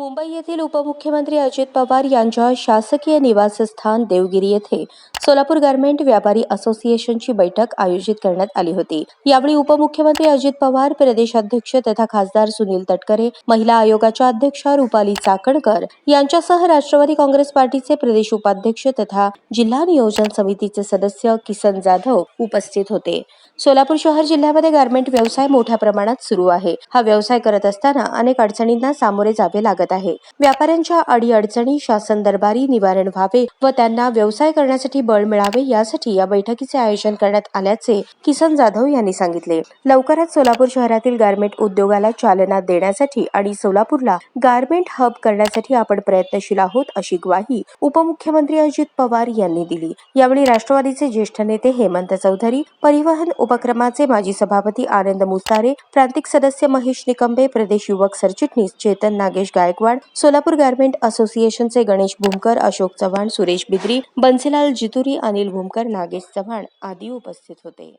मुंबई येथील उपमुख्यमंत्री अजित पवार यांच्या शासकीय निवासस्थान देवगिरी येथे सोलापूर गारमेंट व्यापारी असोसिएशनची बैठक आयोजित करण्यात आली होती. यावेळी उपमुख्यमंत्री अजित पवार प्रदेशाध्यक्ष तथा खासदार सुनील तटकरे महिला आयोगाच्या अध्यक्षा रुपाली चाकणकर यांच्यासह राष्ट्रवादी काँग्रेस पार्टीचे प्रदेश उपाध्यक्ष तथा जिल्हा नियोजन समितीचे सदस्य किसन जाधव उपस्थित होते. सोलापूर शहर जिल्ह्यामध्ये गारमेंट व्यवसाय मोठ्या प्रमाणात सुरू आहे. हा व्यवसाय करत असताना अनेक अडचणींना सामोरे जावे लागत आहे. व्यापाऱ्यांच्या अडीअडचणी शासन दरबारी निवारण व्हावे व त्यांना व्यवसाय करण्यासाठी बळ मिळावे यासाठी या बैठकीचे आयोजन करण्यात आल्याचे किसन जाधव यांनी सांगितले. लवकरच सोलापूर शहरातील गारमेंट उद्योगाला चालना देण्यासाठी आणि सोलापूरला गारमेंट हब करण्यासाठी आपण प्रयत्नशील आहोत अशी ग्वाही उपमुख्यमंत्री अजित पवार यांनी दिली. यावेळी राष्ट्रवादीचे ज्येष्ठ नेते हेमंत चौधरी परिवहन उपक्रमाचे माजी सभापती आनंद मुस्तारे प्रांतिक सदस्य महेश निकंबे प्रदेश युवक सरचिटणीस चेतन नागेश गायकवाड सोलापूर गारमेंट असोसिएशनचे गणेश भूमकर अशोक चव्हाण सुरेश बिद्री बन्सीलाल जितुरी अनिल भूमकर नागेश चव्हाण आदी उपस्थित होते.